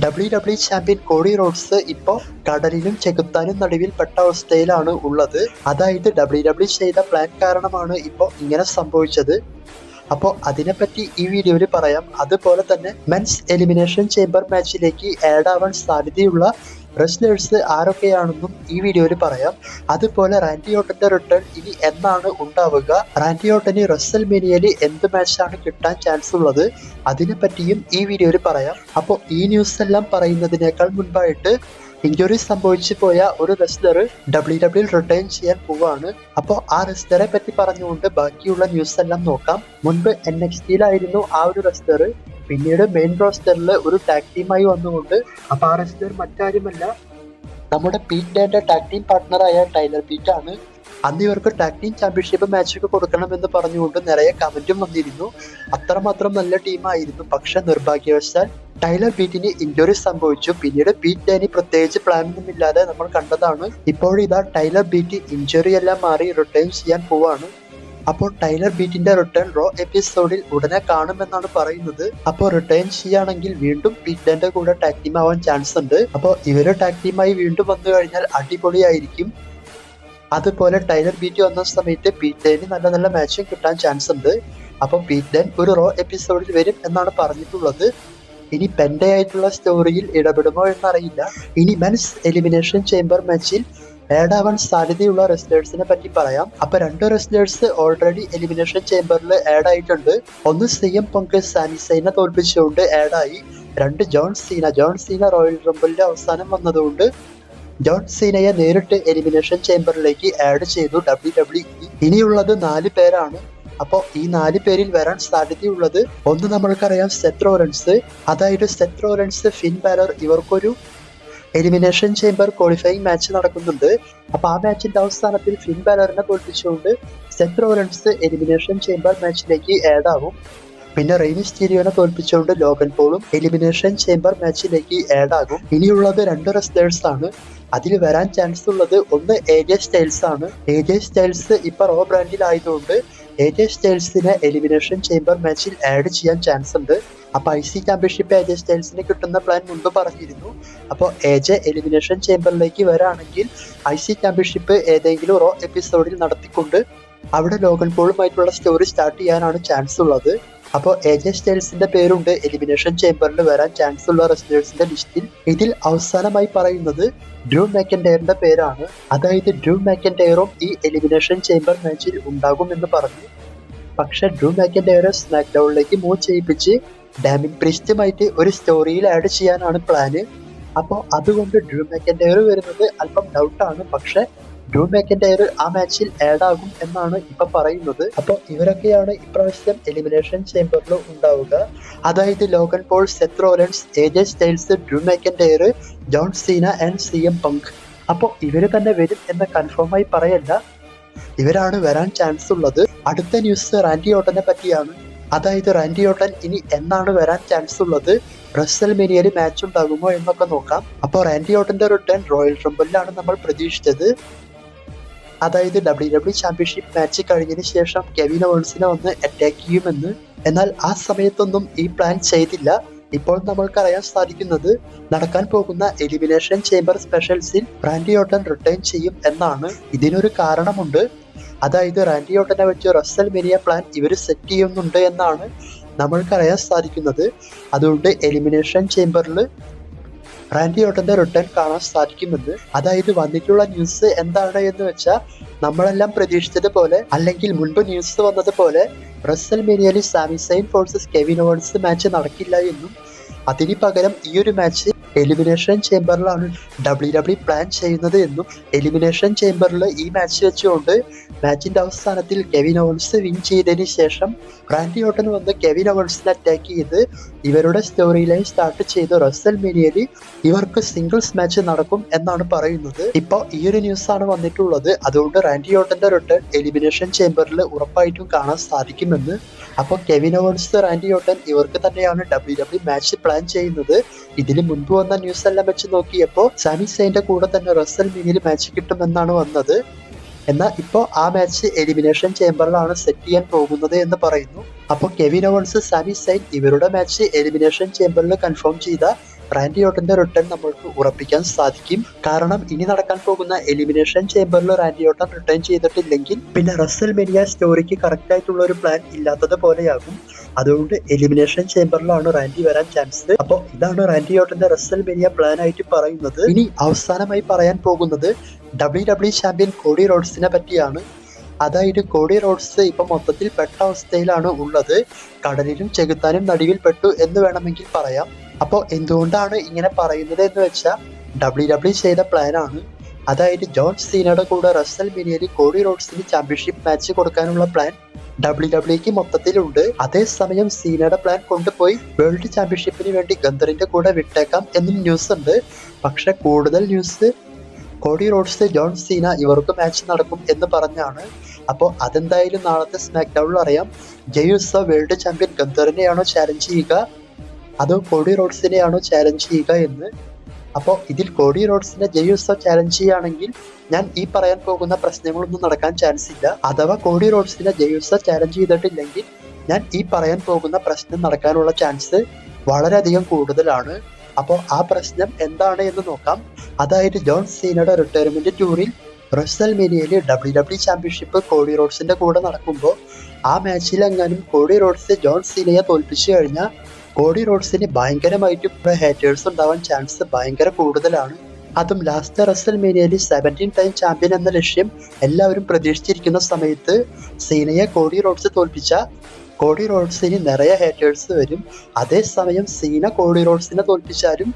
W W champion Cody Rhodes ഇപ്പോൾ കടലിനും ചെകുത്താനും നടുവിൽ പെട്ട അവസ്ഥയിലാണ് ഉള്ളത്. അതായത് ഡബ്ല്യു ഡബ്ല്യു ചെയ്ത പ്ലാൻ കാരണമാണ് ഇപ്പോൾ ഇങ്ങനെ സംഭവിച്ചത്. അപ്പോൾ അതിനെപ്പറ്റി ഈ വീഡിയോയിൽ പറയാം. അതുപോലെ തന്നെ മെൻസ് എലിമിനേഷൻ ചേമ്പർ മാച്ചിലേക്ക് ആഡ് ആവാൻ സാധ്യതയുള്ള റെസ്ലേഴ്സ് ആരൊക്കെയാണെന്നും ഈ വീഡിയോയിൽ പറയാം. അതുപോലെ റാൻഡി ഓട്ടന്റെ റിട്ടേൺ ഇനി എന്നാണ് ഉണ്ടാവുക? റാൻഡി ഓട്ടന് റസൽ മേനിയയിൽ എന്ത് മാച്ചാണ് കിട്ടാൻ ചാൻസ് ഉള്ളത്? അതിനെ പറ്റിയും ഈ വീഡിയോയിൽ പറയാം. അപ്പോൾ ഈ ന്യൂസ് എല്ലാം പറയുന്നതിനേക്കാൾ മുൻപായിട്ട് ഇഞ്ചുറി സംഭവിച്ചു പോയ ഒരു റെസ്ലർ ഡബ്ല്യു ഡബ്ല്യു റിട്ടേൺ ചെയ്യാൻ പോവാണ്. അപ്പോൾ ആ റെസ്ലറെ പറ്റി പറഞ്ഞുകൊണ്ട് ബാക്കിയുള്ള ന്യൂസ് എല്ലാം നോക്കാം. മുൻപ് എൻ എക്സ് ടിയിലായിരുന്നു ആ ഒരു റെസ്ലർ പിന്നീട് മെയിൻ റോസ്റ്ററിൽ ഒരു ടാക് ടീമായി വന്നുകൊണ്ട് റെസ്ലർ മറ്റാരുമല്ല നമ്മുടെ പീറ്റേന്റെ ടാക് ടീം പാർട്ട്ണറായ ടൈലർ പീറ്റ് ആണ്. അന്ന് ഇവർക്ക് ടാക് ടീം ചാമ്പ്യൻഷിപ്പ് മാച്ചൊക്കെ കൊടുക്കണം കൊടുക്കണമെന്ന് പറഞ്ഞുകൊണ്ട് നിറയെ കമന്റും വന്നിരുന്നു. അത്രമാത്രം നല്ല ടീമായിരുന്നു പക്ഷെ നിർഭാഗ്യവശാൽ ടൈലർ ബീറ്റിന് ഇഞ്ചുറി സംഭവിച്ചു. പിന്നീട് ബീറ്റ് ഡാനി പ്രത്യേകിച്ച് പ്ലാൻ ഒന്നും ഇല്ലാതെ നമ്മൾ കണ്ടതാണ്. ഇപ്പോഴിതാ ടൈലർ ബീറ്റ് ഇഞ്ചുറി എല്ലാം മാറി റിട്ടേൺ ചെയ്യാൻ പോവാണ്. അപ്പോൾ ടൈലർ ബീറ്റിന്റെ റിട്ടേൺ റോ എപ്പിസോഡിൽ ഉടനെ കാണുമെന്നാണ് പറയുന്നത്. അപ്പോൾ റിട്ടേൺ ചെയ്യുകയാണെങ്കിൽ വീണ്ടും ബീറ്റിന്റെ കൂടെ ടാഗ് ടീം ആവാൻ ചാൻസ് ഉണ്ട്. അപ്പോൾ ഇവർ ടാഗ് ടീമായി വീണ്ടും വന്നു കഴിഞ്ഞാൽ അടിപൊളിയായിരിക്കും. അതുപോലെ ടൈലർ ബീറ്റ് വന്ന സമയത്ത് പീറ്റേന് നല്ല നല്ല മാച്ചും കിട്ടാൻ ചാൻസ് ഉണ്ട്. അപ്പോൾ പീറ്റൻ ഒരു റോ എപ്പിസോഡിൽ വരും എന്നാണ് പറഞ്ഞിട്ടുള്ളത്. ഇനി പെൻഡേ ആയിട്ടുള്ള സ്റ്റോറിയിൽ ഇടപെടുമോ എന്നറിയില്ല. ഇനി മെൻസ് എലിമിനേഷൻ ചേംബർ മാച്ചിൽ ആഡ് ആവാൻ സാധ്യതയുള്ള റെസ്റ്റേഴ്സിനെ പറ്റി പറയാം. അപ്പൊ രണ്ട് റെസ്റ്റേഴ്സ് ഓൾറെഡി എലിമിനേഷൻ ചേംബറിൽ ആഡ് ആയിട്ടുണ്ട്. ഒന്ന് സി എം പൊങ്ക് സാനിസൈനെ തോൽപ്പിച്ചുകൊണ്ട് ആയി. രണ്ട് John Cena John Cena Royal റംബിളിന്റെ അവസാനം വന്നതുകൊണ്ട് ജോൺ സീനയെ നേരിട്ട് എലിമിനേഷൻ ചേംബറിലേക്ക് ആഡ് ചെയ്തു ഡബ്ല്യു ഡബ്ല്യു ഇനിയുള്ളത് നാല് പേരാണ്. അപ്പോൾ ഈ നാല് പേരിൽ വരാൻ സാധ്യതയുള്ളത് ഒന്ന് നമ്മൾക്കറിയാം സെത്രോറൻസ് അതായത് സെത്രോറൻസ് ഫിൻ ബാലർ ഇവർക്കൊരു എലിമിനേഷൻ ചേംബർ ക്വാളിഫയിങ് മാച്ച് നടക്കുന്നുണ്ട്. അപ്പൊ ആ മാച്ചിന്റെ അവസാനത്തിൽ ഫിൻ ബാലറിനെ തോൽപ്പിച്ചുകൊണ്ട് സെത്ത് എലിമിനേഷൻ ചേംബർ മാച്ചിലേക്ക് ആഡ് ആവും. പിന്നെ റെയിനി സ്റ്റീരിയോനെ തോൽപ്പിച്ചുകൊണ്ട് ലോഗൻ പോളും എലിമിനേഷൻ ചേംബർ മാച്ചിലേക്ക് ആഡ് ആകും. ഇനിയുള്ളത് രണ്ട് റെസ്ലേഴ്സ് ആണ്. അതിൽ വരാൻ ചാൻസ് ഉള്ളത് ഒന്ന് എ ജെ സ്റ്റൈൽസ് ആണ്. എ ജെ സ്റ്റൈൽസ് ഇപ്പൊ റോ ബ്രാൻഡിൽ ആയതുകൊണ്ട് എ ജെ സ്റ്റൈൽസിനെ എലിമിനേഷൻ ചേംബർ മാച്ചിൽ ആഡ് ചെയ്യാൻ ചാൻസ് ഉണ്ട്. അപ്പൊ ഐ സി ചാമ്പ്യൻഷിപ്പ് എ സ്റ്റൈൽസിന് കിട്ടുന്ന പ്ലാൻ മുൻപ് പറഞ്ഞിരുന്നു. അപ്പോൾ എജെ എലിമിനേഷൻ ചേമ്പറിലേക്ക് വരാണെങ്കിൽ ഐ സി ചാമ്പ്യൻഷിപ്പ് ഏതെങ്കിലും റോ എപ്പിസോഡിൽ നടത്തിക്കൊണ്ട് അവിടെ ലോകൻ പോളുമായിട്ടുള്ള സ്റ്റോറി സ്റ്റാർട്ട് ചെയ്യാനാണ് ചാൻസ് ഉള്ളത്. അപ്പോൾ ഏജെ സ്റ്റൈൽസിന്റെ പേരുണ്ട് എലിമിനേഷൻ ചേമ്പറിൽ വരാൻ ചാൻസ് ഉള്ള റെസ്ലേഴ്സിന്റെ ലിസ്റ്റിൽ ഇതിൽ അവസാനമായി പറയുന്നത് ഡ്രൂ മാക്കൻഡയറിന്റെ പേരാണ്. അതായത് ഡ്രൂ മാക്കൻഡയറും ഈ എലിമിനേഷൻ ചേംബർ മാച്ചിൽ ഉണ്ടാകും എന്ന് പറഞ്ഞു. പക്ഷെ ഡ്രൂ മാക്കൻഡയറെ സ്നാക്ക് ഡൗണിലേക്ക് മൂവ് ചെയ്യിപ്പിച്ച് ഡാമിൻ പ്രിസ്റ്റുമായിട്ട് ഒരു സ്റ്റോറിയിൽ ആഡ് ചെയ്യാനാണ് പ്ലാന് അപ്പോൾ അതുകൊണ്ട് ഡ്രൂ മാക്കൻഡയർ വരുന്നത് അല്പം ഡൗട്ടാണ് പക്ഷെ ഡ്രൂ മാക്കൻഡയർ ആ മാച്ചിൽ ആഡ് ആകും എന്നാണ് ഇപ്പൊ പറയുന്നത്. അപ്പോൾ ഇവരൊക്കെയാണ് ഇപ്രാവശ്യം എലിമിനേഷൻ ചേംബറിൽ ഉണ്ടാവുക. അതായത് Logan Paul Seth Rollins A J Styles Drew McIntyre John Cena and C M Punk. അപ്പോൾ ഇവർ തന്നെ വരും എന്ന് കൺഫേമായി പറയല്ല. ഇവരാണ് വരാൻ ചാൻസ് ഉള്ളത്. അടുത്ത ന്യൂസ് റാൻഡി ഓട്ടനെ പറ്റിയാണ്. അതായത് റാൻഡി ഓട്ടൻ ഇനി എന്നാണ് വരാൻ ചാൻസ് ഉള്ളത്? റസൽ മെനിയയിൽ മാച്ച് ഉണ്ടാകുമോ എന്നൊക്കെ നോക്കാം. അപ്പോൾ റാൻഡി ഓട്ടന്റെ റിട്ടേൺ റോയൽ ട്രംബിളിലാണ് നമ്മൾ പ്രതീക്ഷിച്ചത്. അതായത് ഡബ്ല്യു ഡബ്ല്യു ചാമ്പ്യൻഷിപ്പ് മാച്ച് കഴിഞ്ഞതിന് ശേഷം കെവിൻ ഓൾസിനെ വന്ന് അറ്റാക്ക് ചെയ്യുമെന്ന്. എന്നാൽ ആ സമയത്തൊന്നും ഈ പ്ലാൻ ചെയ്തില്ല. ഇപ്പോൾ നമ്മൾക്കറിയാൻ സാധിക്കുന്നത് നടക്കാൻ പോകുന്ന എലിമിനേഷൻ ചേംബർ സ്പെഷ്യൽസിൽ റാൻഡി ഓട്ടൻ റിട്ടേൺ ചെയ്യും എന്നാണ്. ഇതിനൊരു കാരണമുണ്ട്. അതായത് റാൻഡി ഓട്ടനെ വെച്ച് റസൽ മെനിയ പ്ലാൻ ഇവർ സെറ്റ് ചെയ്യുന്നുണ്ട് എന്നാണ് നമ്മൾക്കറിയാൻ സാധിക്കുന്നത്. അതുകൊണ്ട് എലിമിനേഷൻ ചേംബറിൽ റാൻഡി ഓട്ടന്റെ റിട്ടേൺ കാണാൻ സാധിക്കുമെന്ന് അതായത് വന്നിട്ടുള്ള ന്യൂസ് എന്താണ് എന്ന് വെച്ചാൽ നമ്മളെല്ലാം പ്രതീക്ഷിച്ചത് പോലെ അല്ലെങ്കിൽ മുൻപ് ന്യൂസ് വന്നത് വന്നതുപോലെ റസൽ മേനിയയിൽ Sami Zayn versus Kevin Owens match നടക്കില്ല എന്നും അതിന് പകരം ഈ ഒരു മാച്ച് എലിമിനേഷൻ ചേംബറിലാണ് ഡബ്ല്യു ഡബ്ല്യു പ്ലാൻ ചെയ്യുന്നത് എന്നും എലിമിനേഷൻ ചേംബറിൽ ഈ മാച്ച് വെച്ചുകൊണ്ട് മാച്ചിന്റെ അവസാനത്തിൽ കെവിൻ ഓവൻസ് വിൻ ചെയ്തതിന് ശേഷം റാൻഡി ഓട്ടൻ വന്ന് കെവിൻ ഓവൻസിനെ അറ്റാക്ക് ചെയ്ത് ഇവരുടെ സ്റ്റോറി ലൈൻ സ്റ്റാർട്ട് ചെയ്ത് റസൽ മേനിയയിൽ ഇവർക്ക് സിംഗിൾസ് മാച്ച് നടക്കും എന്നാണ് പറയുന്നത്. ഇപ്പോൾ ഈ ഒരു ന്യൂസ് ആണ് വന്നിട്ടുള്ളത്. അതുകൊണ്ട് റാൻഡി ഓട്ടന്റെ റിട്ടേൺ എലിമിനേഷൻ ചേംബറിൽ ഉറപ്പായിട്ടും കാണാൻ സാധിക്കുമെന്ന്. അപ്പോൾ കെവിൻ ഓവൻസ് റാൻഡി ഓട്ടൻ ഇവർക്ക് തന്നെയാണ് ഡബ്ല്യു ഡബ്ല്യു മാച്ച് പ്ലാൻ ചെയ്യുന്നത്. ഇതിന് മുൻപ് വന്ന ന്യൂസ് എല്ലാം വെച്ച് നോക്കിയപ്പോൾ സാമി സൈന്റെ കൂടെ തന്നെ റസൽ മിനിയിൽ മാച്ച് കിട്ടുമെന്നാണ് വന്നത്. എന്നാൽ ഇപ്പോൾ ആ മാച്ച് എലിമിനേഷൻ ചേമ്പറിലാണ് സെറ്റ് ചെയ്യാൻ പോകുന്നത് എന്ന് പറയുന്നു. അപ്പോൾ കെവിൻ ഓവൻസ് സാമി സൈൻ ഇവരുടെ മാച്ച് എലിമിനേഷൻ ചേംബറിൽ കൺഫേം ചെയ്ത റാൻഡി ഓട്ടന്റെ റിട്ടേൺ നമ്മൾക്ക് ഉറപ്പിക്കാൻ സാധിക്കും. കാരണം ഇനി നടക്കാൻ പോകുന്ന എലിമിനേഷൻ ചേംബറിൽ റാൻഡി ഓട്ടൻ റിട്ടേൺ ചെയ്തിട്ടില്ലെങ്കിൽ പിന്നെ റസൽ മെനിയ സ്റ്റോറിക്ക് കറക്റ്റ് ആയിട്ടുള്ള ഒരു പ്ലാൻ ഇല്ലാത്തത് പോലെയാകും. അതുകൊണ്ട് എലിമിനേഷൻ ചേംബറിലാണ് റാൻഡി വരാൻ ചാൻസ് അപ്പോൾ ഇതാണ് റാൻഡി ഓട്ടന്റെ റസൽ മെനിയ പ്ലാൻ ആയിട്ട് പറയുന്നത്. ഇനി അവസാനമായി പറയാൻ പോകുന്നത് ഡബ്ല്യു ഡബ്ല്യു ചാമ്പ്യൻ കോഡി റോഡ്സിനെ പറ്റിയാണ്. അതായത് കോഡി റോഡ്സ് ഇപ്പൊ മൊത്തത്തിൽ പെട്ട അവസ്ഥയിലാണ് ഉള്ളത്. കടലിലും ചെകുത്താനും നടുവിൽ പെട്ടു എന്ന് വേണമെങ്കിൽ പറയാം. അപ്പോൾ എന്തുകൊണ്ടാണ് ഇങ്ങനെ പറയുന്നത് എന്ന് വെച്ചാൽ ഡബ്ല്യു ഡബ്ല്യു ചെയ്ത പ്ലാനാണ് അതായത് ജോൺ സീനയുടെ കൂടെ റസൽ മിനിയയിൽ കോഡി റോഡ്സിന് ചാമ്പ്യൻഷിപ്പ് മാച്ച് കൊടുക്കാനുള്ള പ്ലാൻ ഡബ്ല്യു ഡബ്ല്യുക്ക് മൊത്തത്തിലുണ്ട്. അതേസമയം സീനയുടെ പ്ലാൻ കൊണ്ടുപോയി വേൾഡ് ചാമ്പ്യൻഷിപ്പിന് വേണ്ടി ഗന്ധറിന്റെ കൂടെ വിട്ടേക്കാം എന്നും ന്യൂസ് ഉണ്ട്. പക്ഷെ കൂടുതൽ news Cody Rhodes John Cena ഇവർക്ക് മാച്ച് നടക്കും എന്ന് പറഞ്ഞാണ്. അപ്പോൾ അതെന്തായാലും നാളത്തെ സ്മാക്ക് ഡൗണിൽ അറിയാം ജയുസ വേൾഡ് ചാമ്പ്യൻ ഗന്ധറിനെയാണോ ചാലഞ്ച് ചെയ്യുക? അതോ കോഡി റോഡ്സിനെയാണോ ചാലഞ്ച് ചെയ്യുക എന്ന്? അപ്പോൾ ഇതിൽ കോഡി റോഡ്സിന്റെ ജയുസ ചാലഞ്ച് ചെയ്യുകയാണെങ്കിൽ ഞാൻ ഈ പറയാൻ പോകുന്ന പ്രശ്നങ്ങളൊന്നും നടക്കാൻ ചാൻസ് ഇല്ല. അഥവാ കോഡി റോഡ്സിന്റെ ജയുസ ചാലഞ്ച് ചെയ്തിട്ടില്ലെങ്കിൽ ഞാൻ ഈ പറയാൻ പോകുന്ന പ്രശ്നം നടക്കാനുള്ള ചാൻസ് വളരെയധികം കൂടുതലാണ്. അപ്പോൾ ആ പ്രശ്നം എന്താണ് എന്ന് നോക്കാം. അതായത് ജോൺ സീനയുടെ റിട്ടയർമെന്റ് ടൂറിൽ റസൽ മേനിയയിൽ ഡബ്ല്യു ഡബ്ല്യു ചാമ്പ്യൻഷിപ്പ് കോഡി റോഡ്സിന്റെ കൂടെ നടക്കുമ്പോൾ ആ മാച്ചിൽ എങ്ങാനും കോഡി റോഡ്സ് ജോൺ സീനയെ തോൽപ്പിച്ചു കഴിഞ്ഞാൽ കോഡി റോഡ്സിന് ഭയങ്കരമായിട്ട് ഹേറ്റേഴ്സ് ഉണ്ടാവാൻ ചാൻസ് ഭയങ്കര കൂടുതലാണ്. അതും ലാസ്റ്റ് റസൽ മേനിയയിൽ സെവന്റീൻ ടൈം ചാമ്പ്യൻ എന്ന ലക്ഷ്യം എല്ലാവരും പ്രതീക്ഷിച്ചിരിക്കുന്ന സമയത്ത് സീനയെ കോഡി റോഡ്സ് തോൽപ്പിച്ച കോഡി റോഡ്സിന് നിറയെ ഹേറ്റേഴ്സ് വരും. അതേസമയം സീന കോഡി റോഡ്സിനെ തോൽപ്പിച്ചാലും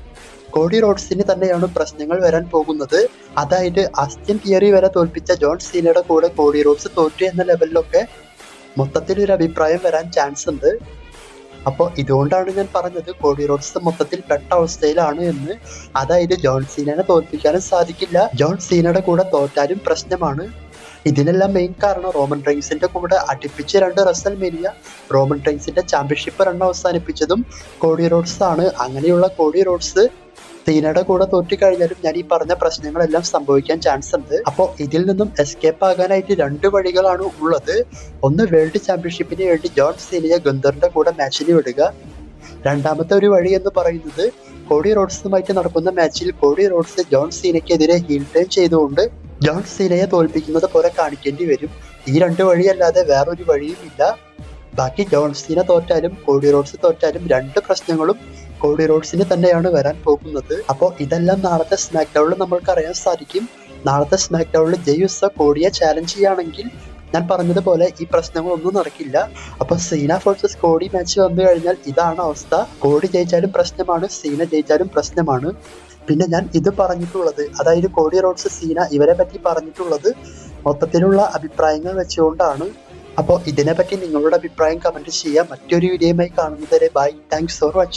കോഡി റോഡ്സിന് തന്നെയാണ് പ്രശ്നങ്ങൾ വരാൻ പോകുന്നത്. അതായത് അസ്റ്റിൻ തിയറി വരെ തോൽപ്പിച്ച ജോൺ സീനയുടെ കൂടെ കോഡി റോഡ്സ് തോറ്റു എന്ന ലെവലിലൊക്കെ മൊത്തത്തിൽ ഒരു അഭിപ്രായം വരാൻ ചാൻസ് ഉണ്ട്. അപ്പോൾ ഇതുകൊണ്ടാണ് ഞാൻ പറഞ്ഞത് കോഡി റോഡ്സ് മൊത്തത്തിൽ പെട്ട അവസ്ഥയിലാണ് എന്ന്. അതായത് ജോൺ സീനനെ തോൽപ്പിക്കാനും സാധിക്കില്ല. ജോൺ സീനയുടെ കൂടെ തോറ്റാലും പ്രശ്നമാണ്. ഇതിനെല്ലാം മെയിൻ കാരണം റോമൻ റൈൻസിന്റെ കൂടെ അടുപ്പിച്ച് രണ്ട് റസൽ മേനിയ റോമൻ റൈൻസിന്റെ ചാമ്പ്യൻഷിപ്പ് റൺ അവസാനിപ്പിച്ചതും കോഡി റോഡ്സ് ആണ്. അങ്ങനെയുള്ള കോഡി റോഡ്സ് സീനയുടെ കൂടെ തോറ്റിക്കഴിഞ്ഞാലും ഞാൻ ഈ പറഞ്ഞ പ്രശ്നങ്ങളെല്ലാം സംഭവിക്കാൻ ചാൻസ് ഉണ്ട്. അപ്പോൾ ഇതിൽ നിന്നും എസ്കേപ്പ് ആകാനായിട്ട് രണ്ട് വഴികളാണ് ഉള്ളത്. ഒന്ന് വേൾഡ് ചാമ്പ്യൻഷിപ്പിന് വേണ്ടി ജോൺ സീനയെ ഗന്ധറിന്റെ കൂടെ മാച്ചിന് വിടുക. രണ്ടാമത്തെ ഒരു വഴി എന്ന് പറയുന്നത് കോഡി റോഡ്സുമായിട്ട് നടക്കുന്ന മാച്ചിൽ കോഡി റോഡ്സ് ജോൺ സീനയ്ക്കെതിരെ ഹീൽ ടേൺ ചെയ്തുകൊണ്ട് ജോൺ സീനയെ തോൽപ്പിക്കുന്നത് പോലെ കാണിക്കേണ്ടി വരും. ഈ രണ്ട് വഴിയല്ലാതെ വേറൊരു വഴിയും ഇല്ല ബാക്കി ജോൺ സീന തോറ്റാലും കോഡി റോഡ്സ് തോറ്റാലും രണ്ട് പ്രശ്നങ്ങളും കോഡി റോഡ്സിന് തന്നെയാണ് വരാൻ പോകുന്നത്. അപ്പോൾ ഇതെല്ലാം നാളത്തെ സ്മാക്ക് ഡൗണിൽ നമ്മൾക്ക് അറിയാൻ സാധിക്കും. നാളത്തെ സ്മാക്ക് ഡൗണിൽ ജയുസ കോഡിയെ ചാലഞ്ച് ചെയ്യുകയാണെങ്കിൽ ഞാൻ പറഞ്ഞതുപോലെ ഈ പ്രശ്നങ്ങളൊന്നും നടക്കില്ല. അപ്പൊ സീന ഫോഴ്സസ് കോടി മാച്ച് വന്നു കഴിഞ്ഞാൽ ഇതാണ് അവസ്ഥ. കോടി ജയിച്ചാലും പ്രശ്നമാണ് സീന ജയിച്ചാലും പ്രശ്നമാണ്. പിന്നെ ഞാൻ ഇത് പറഞ്ഞിട്ടുള്ളത് അതായത് കോടി റോഡ്സ് സീന ഇവരെ പറ്റി പറഞ്ഞിട്ടുള്ളത് മൊത്തത്തിലുള്ള അഭിപ്രായങ്ങൾ വെച്ചുകൊണ്ടാണ്. അപ്പോൾ ഇതിനെപ്പറ്റി നിങ്ങളുടെ അഭിപ്രായം കമന്റ് ചെയ്യാം മറ്റൊരു വീഡിയോയുമായി കാണുന്നതുവരെ ബൈ താങ്ക്സ് ഫോർ വാച്ചിങ്